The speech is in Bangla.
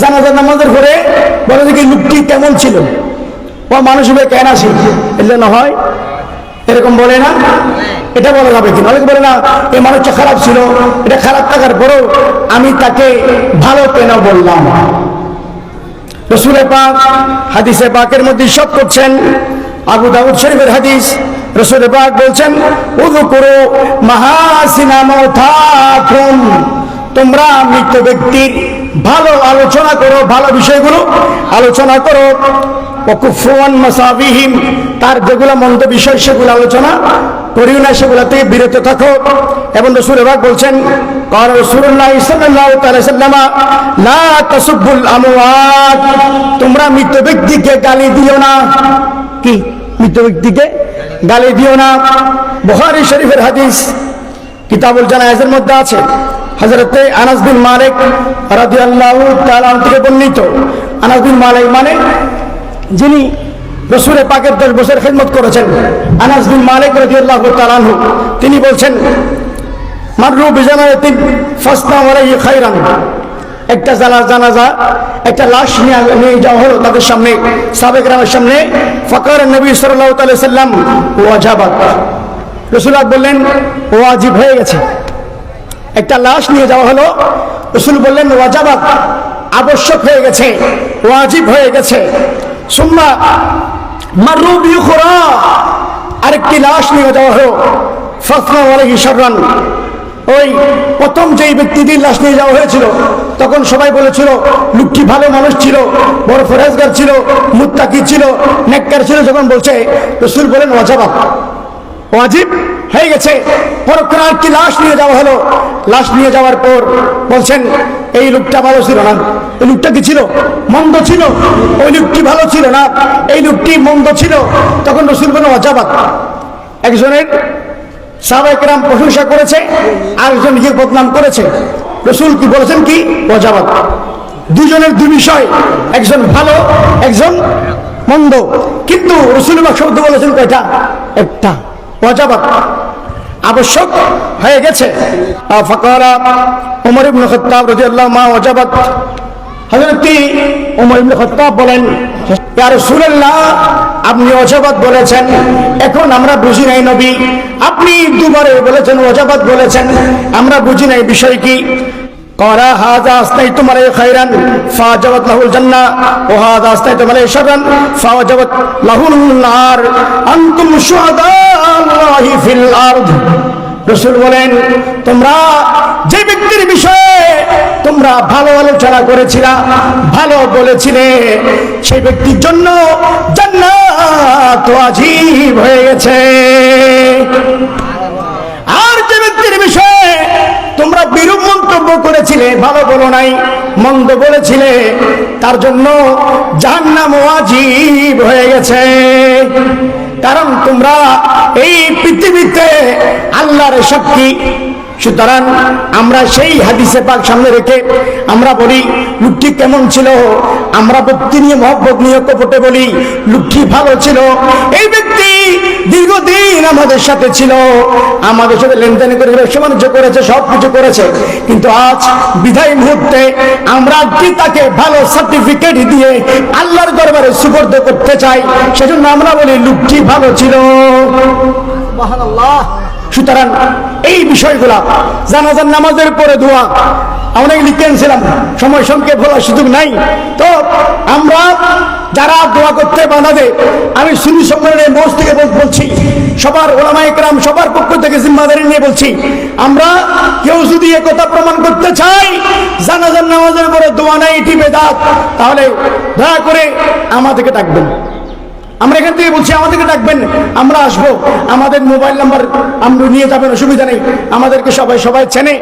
জানাজা নামাজের পরে বলে কি লোকটি কেমন ছিল? ও মানুষ হবে কেন আসি? এলে না হয়। এরকম বলে না? এটা বলা যাবে কিনা? অনেকে বলে না এই মানুষটা খারাপ ছিল। এটা খারাপ থাকার পরেও আমি তাকে ভালো কেন বললাম? রসুল পাক হাদিসে পাকের মধ্যে সব করছেন। আবু দাউদ শরীফের হাদিস রসুল পাক বলছেন উদু করো মাহাসিনা মথাকুম তোমরা মৃত ব্যক্তির ভালো আলোচনা করো ভালো বিষয়গুলো আলোচনা করো ওকুফুয়ান মাসাবিহিম তার যেগুলো মন্দ বিষয় সেগুলো আলোচনা করিও না সেগুলো থেকে বিরত থাকো এবং রসুল পাক বলছেন قال رسول الله صلى الله عليه وسلم لا تسبوا الاموات তোমরা মৃত ব্যক্তিকে গালি দিও না কি মৃত ব্যক্তিকে গালি দিও না বুখারী শরীফের হাদিস কিতাবুল জানায়েজের মধ্যে আছে হযরতে আনাস বিন মালিক রাদিয়াল্লাহু তাআলা থেকে বর্ণিত। আনাস বিন মালিক মানে যিনি রসুলে পাকের দশ বছর খেদমত করেছেন। আনাস বিন মালিক রাদিয়াল্লাহু তাআলা আনহু, তিনি বলছেন, মাররু বিজানাতিন ফাসনা খাইরান একটা জানা জানাজা, একটা লাশ নিয়ে যাওয়া হলো তাদের সামনে, সাবেক রামের সামনে। ফকর নবী সাল্লাল্লাহু আলাইহি সাল্লাম ওয়াজাবাত। রসুল্লাহ বললেন, ওয়াজিব হয়ে গেছে। একটা লাশ নিয়ে যাওয়া হলো। রসুল বললেন, ওয়াজাবাত, আবশ্যক হয়ে গেছে, ওয়াজিব হয়ে গেছে। সুম্মা মাররু বিউখরা আরেকটি লাশ নিয়ে যাওয়া হলো। ফসনা আলাইহি শাররান। ওই প্রথম যেই ব্যক্তিটির লাশ নিয়ে যাওয়া হয়েছিল, তখন সবাই বলেছিল লোকটি ভালো মানুষ ছিল, বড় ফরেজগার ছিল, মুত্তাকি ছিল, নেককার ছিল। যখন বলছে, রসুল বলেন ওয়াজাবাব ওয়াজিব হয়ে গেছে। পরক্ষণ একটি লাশ নিয়ে যাওয়া হলো? লাশ নিয়ে যাওয়ার পর বলছেন, এই লোকটা ভালো ছিল না। এই লোকটা কি ছিল? মন্দ ছিল। ওই লোকটি ভালো ছিল না। এই লোকটি মন্দ ছিল। তখন রসুল বলেন ওয়াজাবাত। একজনের সাবেকরাম প্রশংসা করেছে আর একজন নিজের বদনাম করেছে। রসুল কি বলেছেন কি? ওয়াজাবাত। দুজনের দুই বিষয়, একজন ভালো, একজন মন্দ। কিন্তু রসুল্লাহ শব্দ বলেছেন কয়টা? একটা। ওয়াজাবাত। আবশ্যক হয়ে গেছে। ফাকারা ওমর ইবনে খাত্তাব রাদিয়াল্লাহু মা ওয়াজাবাত। হযরত ওমর ইবনে খাত্তাব বলেন, ইয়া রাসূলুল্লাহ, আপনি ওয়াজাবাত বলেছেন। এখন আমরা বুঝি নাই নবী। আপনি দুবারে বলেছেন, ওয়াজাবাত বলেছেন। আমরা বুঝি নাই বিষয় কি। তোমরা যে ব্যক্তির বিষয়ে তোমরা ভালো আলোচনা করেছিল, ভালো বলেছিলে, সেই ব্যক্তির জন্য জান্নাত হয়ে গেছে। আর যে ব্যক্তির বিষয়ে করেছিলে ভালো বলো নাই, মন্দ বলেছিলে, তার জন্য জাহান্নাম ওয়াজিব হয়ে গেছে। কারণ তোমরা এই পৃথিবীতে আল্লাহর শক্তি। সুতরাং আমরা সেই হাদিসে পাক সামনে রেখে আমরা বলি লোকটি কেমন ছিল? আমরা ভক্তি নিয়ে মহব্বত নিয়ে কপটে বলি লোকটি ভালো ছিল। এই ব্যক্তি দীর্ঘদিন আমাদের সাথে ছিল। আমাদের সাথে লেনদেন করে ব্যবসা বাণিজ্য করেছে, সব কিছু করেছে। কিন্তু আজ বিদায় মুহূর্তে আমরা কি তাকে ভালো সার্টিফিকেট দিয়ে আল্লাহর দরবারে সুপর্দ করতে চাই। সেজন্য আমরা বলি, লোকটি ভালো ছিল। সুতরাং এই বিষয়গুলা জানাজার নামাজের পরে দোয়া অনেক লিখেছিলাম। সময় সংক্ষেপ বলার সুযোগ নাই। তো যারা দোয়া করতে বানাবে আমি সুনি সম্মেলনের মঞ্চ থেকে বলছি, সবার ওলামা একরাম সবার পক্ষ থেকে জিম্মাদারি নিয়ে বলছি, আমরা কেউ যদি একথা প্রমাণ করতে চাই, জানাজার নামাজের পরে দোয়া নাই, এটি বেদাত, তাহলে দয়া করে আমাদেরকে ডাকবেন। আমরা এখান থেকে বলছি, আমাদেরকে ডাকবেন, আমরা আসব। আমাদের মোবাইল নাম্বার আমরা নিয়ে যাবেন, অসুবিধা নেই। আমাদেরকে সবাই সবাই চেনে।